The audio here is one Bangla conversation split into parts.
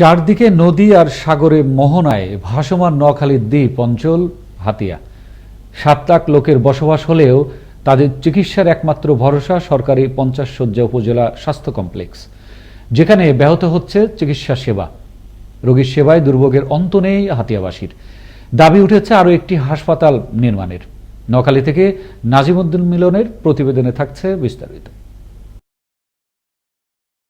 চারদিকে নদী আর সাগরে মোহনায় ভাসমান নোয়াখালীর দ্বীপ অঞ্চল হাতিয়া। সাত লাখ লোকের বসবাস হলেও তাদের চিকিৎসার একমাত্র ভরসা সরকারি পঞ্চাশ শয্যা উপজেলা স্বাস্থ্য কমপ্লেক্স, যেখানে ব্যাহত হচ্ছে চিকিৎসা সেবা। রোগীর সেবায় দুর্ভোগের অন্ত নেই হাতিয়াবাসীর। দাবি উঠেছে আরও একটি হাসপাতাল নির্মাণের। নোয়াখালী থেকে নাজিমুদ্দিন মিলনের প্রতিবেদনে থাকছে বিস্তারিত।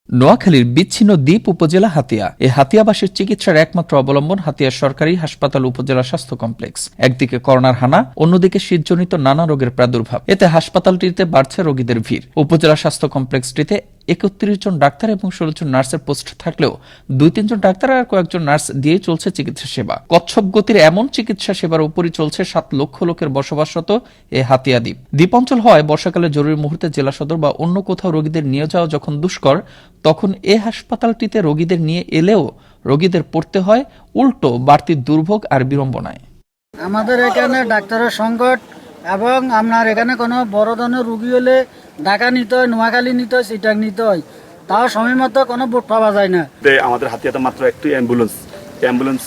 নোয়াখালীর বিচ্ছিন্ন দ্বীপ উপজেলা হাতিয়া। এ হাতিয়াবাসীর চিকিৎসার একমাত্র অবলম্বন হাতিয়া সরকারি হাসপাতাল উপজেলা স্বাস্থ্য কমপ্লেক্স। একদিকে করোনার হানা, অন্যদিকে শীতজনিত নানা রোগের প্রাদুর্ভাব। এতে হাসপাতালটিতে বাড়ছে রোগীদের ভিড়। উপজেলা স্বাস্থ্য কমপ্লেক্সটিতে একত্রিশ জন ডাক্তার এবং ষোলো জন নার্সের পোস্ট থাকলেও দুই, তিনজন ডাক্তার আর কয়েকজন নার্স দিয়েই চলছে চিকিৎসা সেবা। কচ্ছপ গতির এমন চিকিৎসা সেবার উপরই চলছে সাত লক্ষ লোকের বসবাসরত এ হাতিয়া দ্বীপ দ্বীপ অঞ্চল হয় বর্ষাকালে জরুরি মুহূর্তে জেলা সদর বা অন্য কোথাও রোগীদের নিয়ে যাওয়া যখন দুষ্কর, তখন এ হাসপাতালটিতে রোগীদের নিয়ে এলেও রোগীদের পড়তে হয় উল্টো বাড়তি দুর্ভোগ আর বিড়ম্বনায়। আমাদের এখানে ডাক্তারের সংকট এবং আপনার এখানে কোনো বড় ধরনের রুগী হলে ঢাকা নিতে হয় নোয়াখালী নিতে হয় সিটাং নিতে হয় তাও সময় মতো কোনো বোট পাওয়া যায় না। আমাদের হাতিয়াতে মাত্র একটি অ্যাম্বুলেন্স। অ্যাম্বুলেন্স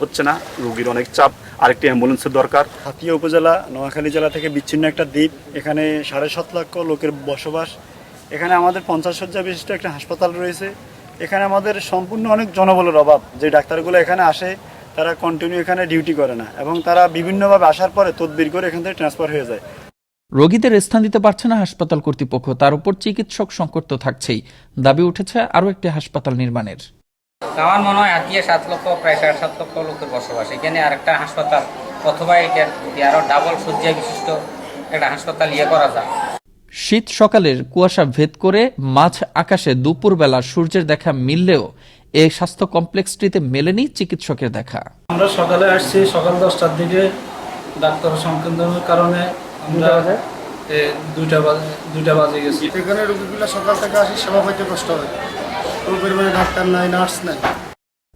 হচ্ছে না রোগীর অনেক চাপ। আরেকটি অ্যাম্বুলেন্সের দরকার। হাতিয়া উপজেলা নোয়াখালী জেলা থেকে বিচ্ছিন্ন একটা দ্বীপ। এখানে সাড়ে সাত লক্ষ লোকের বসবাস। এখানে আমাদের পঞ্চাশ শয্যা বিশিষ্ট একটা হাসপাতাল রয়েছে। এখানে আমাদের সম্পূর্ণ অনেক জনবলের অভাব। যে ডাক্তারগুলো এখানে আসে তারা কন্টিনিউ এখানে ডিউটি করে না এবং তারা বিভিন্নভাবে আসার পরে তদবির করে এখান থেকে ট্রান্সফার হয়ে যায়। রোগীদের স্থান দিতে পারছে না হাসপাতাল কর্তৃপক্ষ তার উপর চিকিৎসক সংকট তো থাকছেই। দাবি উঠেছে আরও একটি হাসপাতাল নির্মাণের। আমার মনে হয় আত্মীয় সাত লক্ষ প্রায় সাড়ে সাত লক্ষ লোকের বসবাস। এখানে আরেকটা হাসপাতাল অথবা এটা যদি আরও ডাবল শয্যা বিশিষ্ট একটা হাসপাতাল ইয়ে করা যায়। শীত সকালের কুয়াশা ভেদ করে মাঝ আকাশে দুপুরবেলা সূর্যের দেখা মিললেও এই স্বাস্থ্য কমপ্লেক্সটিতে মেলেনি চিকিৎসকের দেখা। আমরা সকালে আসছি সকাল দশটার দিকে ডাক্তার সংকেন্দ্রের কারণে আমরা দুইটা বাজে দুইটা বাজে গেছি। এখানে রোগীগুলো সকাল থেকে আসি সেবা পাইতে কষ্ট হয়। কোনো পরিমাণে ডাক্তার নাই নার্স নাই।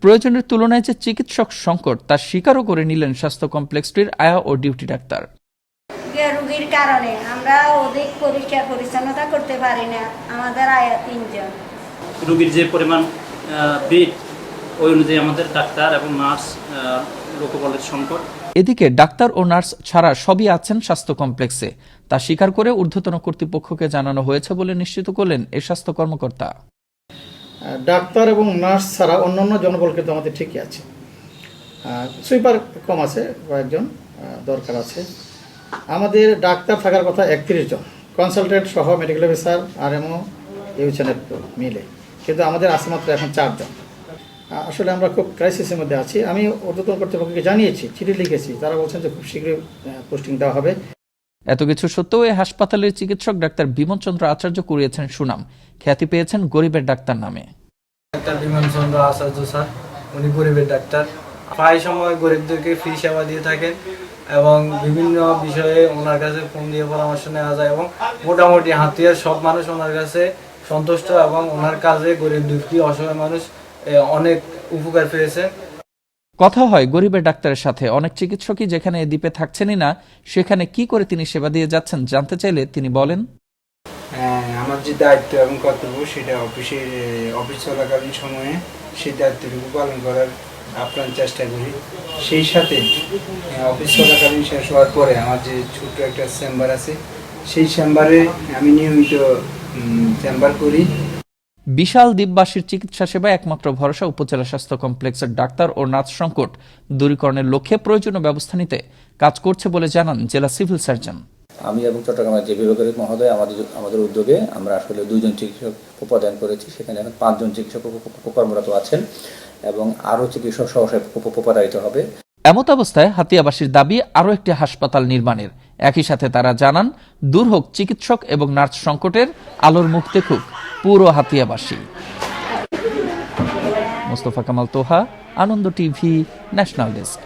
প্রয়োজনের তুলনায় যে চিকিৎসক সংকট তা স্বীকারও করে নিলেন স্বাস্থ্য কমপ্লেক্সটির আয়া ও ডিউটি ডাক্তার। যে রুগীর কারণে আমরা অধিক পরিষ্কার পরিচ্ছন্নতা করতে পারি না আমাদের আয়া তিনজন। রোগীর যে পরিমাণ বেড ওই অনুযায়ী আমাদের ডাক্তার এবং নার্স লোকবলের সংকট। এদিকে ডাক্তার ও নার্স ছাড়া সবই আছেন স্বাস্থ্য কমপ্লেক্সে। তা স্বীকার করে ঊর্ধ্বতন কর্তৃপক্ষকে জানানো হয়েছে বলে নিশ্চিত করলেন এই স্বাস্থ্য কর্মকর্তা। ডাক্তার এবং নার্স ছাড়া অন্যান্য জনবল কিন্তু আমাদের ঠিকই আছে। সুইপার কম আছে কয়েকজন দরকার আছে। আমাদের ডাক্তার থাকার কথা একত্রিশ জন। কনসালটেন্ট সহ মেডিকেল অফিসার আর এমও ইউচেনের মিলে। কিন্তু আমাদের আছে মাত্র এখন চারজন। আসলে আমরা খুব ক্রাইসিসের মধ্যে আছি। আমি ঊর্ধ্বতন কর্তৃপক্ষকে জানিয়েছি চিঠি লিখেছি। তারা বলছেন যে খুব শীঘ্রই পোস্টিং দেওয়া হবে। এত কিছু সত্ত্বেও এই হাসপাতালের চিকিৎসক ডাক্তার বিমল চন্দ্র আচার্য কুড়িয়েছেন সুনাম। খ্যাতি পেয়েছেন গরিবের ডাক্তার নামে। ডাক্তার বিমান চন্দ্র আচার্য স্যার উনি গরিবের ডাক্তার। প্রায় সময় গরিবদেরকে ফ্রি সেবা দিয়ে থাকেন এবং বিভিন্ন বিষয়ে ওনার কাছে ফোন দিয়ে পরামর্শ নেওয়া যায় এবং মোটামুটি হাতিয়ার সব মানুষ ওনার কাছে সন্তুষ্ট এবং ওনার কাজে গরিব দুঃখী অসহায় মানুষ অনেক উপকার পেয়েছে। কথা হয় গরিবের ডাক্তারের সাথে। অনেক চিকিৎসকই যেখানে এ দ্বীপে থাকছেনই না সেখানে কি করে তিনি সেবা দিয়ে যাচ্ছেন জানতে চাইলে তিনি বলেন। হ্যাঁ, আমার যে দায়িত্ব এবং কর্তব্য সেটা অফিসের অফিস চলাকালীন সময়ে সেই দায়িত্বটুকু পালন করার আপ্রাণ চেষ্টা করি। সেই সাথে অফিস চলাকালীন শেষ হওয়ার পরে আমার যে ছোট্ট একটা চেম্বার আছে সেই চেম্বারে আমি নিয়মিত চেম্বার করি। বিশাল দ্বীপবাসীর চিকিৎসা সেবায় একমাত্র ভরসা উপজেলা স্বাস্থ্য কমপ্লেক্সের ডাক্তার ও নার্স সংকট। দূরীকরণের লক্ষ্যে প্রয়োজনীয় ব্যবস্থা নিতে কাজ করছে বলে জানান জেলা সিভিল সার্জন। আমি এবং চট্টগ্রামের যে বিভাগের মহোদয় আমাদের আমাদের উদ্যোগে আমরা আসলে দুইজন চিকিৎসক উপাদান করেছি সেখানে এখন পাঁচজন চিকিৎসক কর্মরত আছেন এবং আরও চিকিৎসক সহসায় উপদায়িত হবে। এমত অবস্থায় হাতিয়াবাসীর দাবি আরও একটি হাসপাতাল নির্মাণের। একই সাথে তারা জানান, দূর হোক চিকিৎসক এবং নার্স সংকটের আলোর মুখ দেখুক পুরো হাতিয়াবাসী। Mostafa Kamal Toha, Ananda TV, national desk.